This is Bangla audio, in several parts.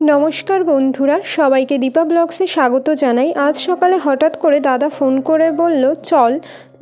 নমস্কার বন্ধুরা, সবাইকে দীপা ব্লগসে স্বাগত জানাই। আজ সকালে হঠাৎ করে দাদা ফোন করে বলল, চল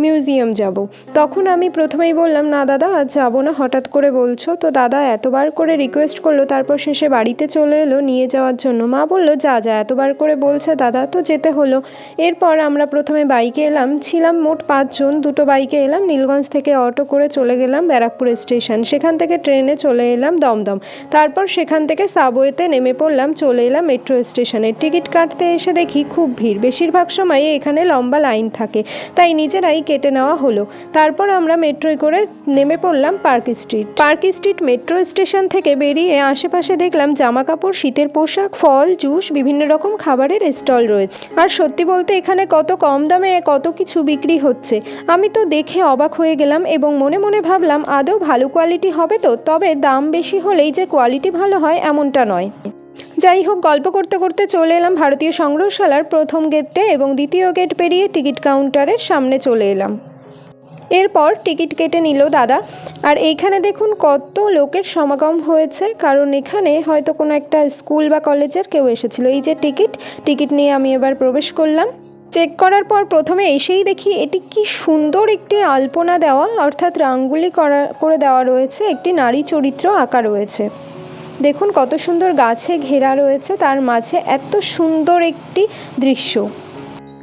মিউজিয়াম যাব। তখন আমি প্রথমেই বললাম, না দাদা, আজ যাব না। হঠাৎ করে বলছো? তো দাদা এতবার করে রিকোয়েস্ট করল, তারপর শেষে বাড়িতে চলে এলো নিয়ে যাওয়ার জন্য। মা বলল, যা যা। এতবার করে বলছে দাদা, তো যেতে হলো। এরপর আমরা প্রথমে বাইকে এলাম, ছিলাম মোট পাঁচজন, দুটো বাইকে এলাম, নীলগঞ্জ থেকে অটো করে চলে গেলাম ব্যারাকপুর স্টেশন। সেখান থেকে ট্রেনে চলে এলাম দমদম। তারপর সেখান থেকে সাবওয়েতে নেমে পড়লাম। চলে এলাম মেট্রো স্টেশনে টিকিট কাটতে এসে দেখি খুব ভিড়। বেশিরভাগ সময় এখানে লম্বা লাইন থাকে, তাই নিজেরাই কেটে নেওয়া হলো। তারপর আমরা মেট্রোয় করে নেমে পড়লাম Park Street Park Street metro station থেকে বেরিয়ে আশেপাশে দেখলাম জামা কাপড় শীতের পোশাক, ফল, জুস, বিভিন্ন রকম খাবারের স্টল রয়েছে। আর সত্যি বলতে এখানে কত কম দামে কত কিছু বিক্রি হচ্ছে। আমি তো দেখে অবাক হয়ে গেলাম এবং মনে মনে ভাবলাম, আদৌ ভালো কোয়ালিটি হবে তো? তবে দাম বেশি হলেই যে কোয়ালিটি ভালো হয়, এমনটা নয়। যাই হোক, গল্প করতে করতে চলে এলাম ভারতীয় সংগ্রহশালার প্রথম গেটে এবং দ্বিতীয় গেট পেরিয়ে টিকিট কাউন্টারের সামনে চলে এলাম। এরপর টিকিট কেটে নিল দাদা। আর এইখানে দেখুন কত লোকের সমাগম হয়েছে, কারণ এখানে হয়তো কোনো একটা স্কুল বা কলেজের কেউ এসেছিল। এই যে টিকিট টিকিট নিয়ে আমি এবার প্রবেশ করলাম। চেক করার পর প্রথমে এসেই দেখি এটি কি সুন্দর একটি আলপনা দেওয়া, অর্থাৎ রাঙ্গুলি করা, করে দেওয়া রয়েছে, একটি নারী চরিত্র আঁকা রয়েছে। দেখুন কত সুন্দর গাছে ঘেরা রয়েছে, তার মাঝে এত সুন্দর একটি দৃশ্য।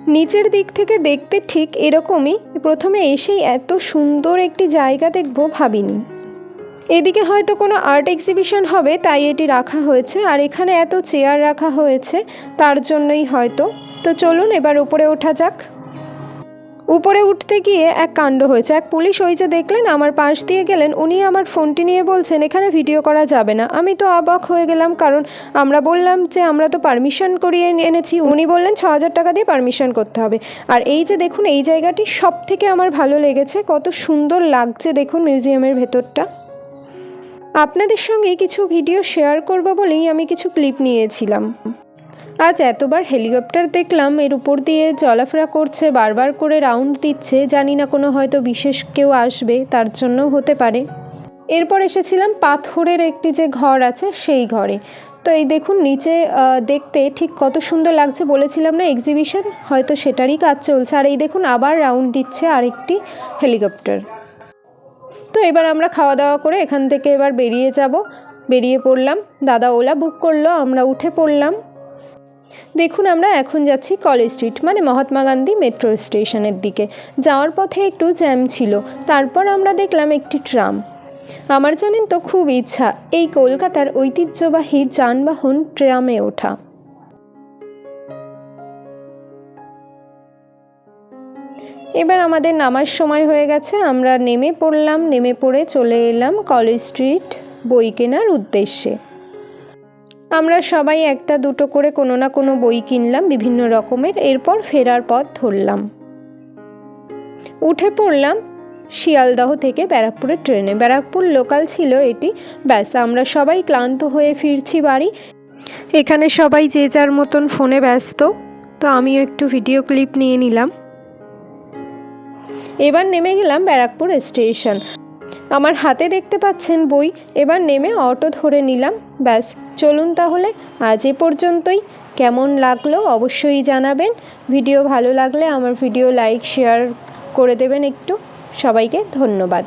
নিচের দিক থেকে দেখতে ঠিক এরকমই, প্রথমে এসেই এত সুন্দর একটি জায়গা দেখব ভাবিনি। এদিকে হয়তো কোনো আর্ট এক্সিবিশন হবে, তাই এটি রাখা হয়েছে, আর এখানে এত চেয়ার রাখা হয়েছে, তার জন্যই হয়তো। তো চলুন এবার উপরে ওঠা যাক। উপরে উঠতে গিয়ে এক কাণ্ড হয়েছে। এক পুলিশ ওই যে দেখলেন, আমার পাশ দিয়ে গেলেন, উনি আমার ফোনটি নিয়ে বলছেন, এখানে ভিডিও করা যাবে না। আমি তো অবাক হয়ে গেলাম, কারণ আমরা বললাম যে আমরা তো পারমিশন করিয়ে এনেছি। উনি বললেন, ছ হাজার টাকা দিয়ে পারমিশন করতে হবে। আর এই যে দেখুন, এই জায়গাটি সব থেকে আমার ভালো লেগেছে। কত সুন্দর লাগছে দেখুন মিউজিয়ামের ভেতরটা। আপনাদের সঙ্গে কিছু ভিডিও শেয়ার করব বলেই আমি কিছু ক্লিপ নিয়েছিলাম। আজ এতবার হেলিকপ্টার দেখলাম, এর উপর দিয়ে চলাফেরা করছে, বারবার করে রাউন্ড দিচ্ছে, জানি না কোনো হয়তো বিশেষ কেউ আসবে, তার জন্য হতে পারে। এরপর এসেছিলাম পাথরের একটি যে ঘর আছে, সেই ঘরে। তো এই দেখুন, নিচে দেখতে ঠিক কত সুন্দর লাগছে বলেছিলাম না এক্সিবিশন হয়তো সেটারই কাজ চলছে। আর এই দেখুন, আবার রাউন্ড দিচ্ছে আরেকটি হেলিকপ্টার। তো এবার আমরা খাওয়া দাওয়া করে এখান থেকে এবার বেরিয়ে যাব। বেরিয়ে পড়লাম, দাদা ওলা বুক করল, আমরা উঠে পড়লাম। দেখুন, আমরা এখন যাচ্ছি কলেজ স্ট্রিট মানে মহাত্মা গান্ধী মেট্রো স্টেশনের দিকে। যাওয়ার পথে একটু জ্যাম ছিল, তারপর আমরা দেখলাম একটি ট্রাম। আমার জানেন তো, খুব ইচ্ছা এই কলকাতার ঐতিহ্যবাহী যানবাহন ট্রামে ওঠা। এবার আমাদের নামার সময় হয়ে গেছে, আমরা নেমে পড়লাম, নেমে পড়ে চলে এলাম কলেজ স্ট্রিট বই কেনার উদ্দেশ্যে। আমরা সবাই একটা দুটো করে কোনো না কোনো বই কিনলাম বিভিন্ন রকমের, এরপর ফেরার পথ ধরলাম। উঠে পড়লাম শিয়ালদহ থেকে ব্যারাকপুরের ট্রেনে। ব্যারাকপুর লোকাল ছিল এটি। ব্যাস, আমরা সবাই ক্লান্ত হয়ে ফিরছি বাড়ি। এখানে সবাই যে যার মতন ফোনে ব্যস্ত, তো আমিও একটু ভিডিও ক্লিপ নিয়ে নিলাম। এবার নেমে গেলাম ব্যারাকপুর স্টেশন। আমার হাতে দেখতে পাচ্ছেন বই। এবার নেমে অটো ধরে নিলাম। ব্যাস, চলুন তাহলে। আজ এ পর্যন্তই। কেমন লাগল অবশ্যই জানাবেন। ভিডিও ভালো লাগলে আমার ভিডিও লাইক, শেয়ার করে দেবেন একটু। সবাইকে ধন্যবাদ।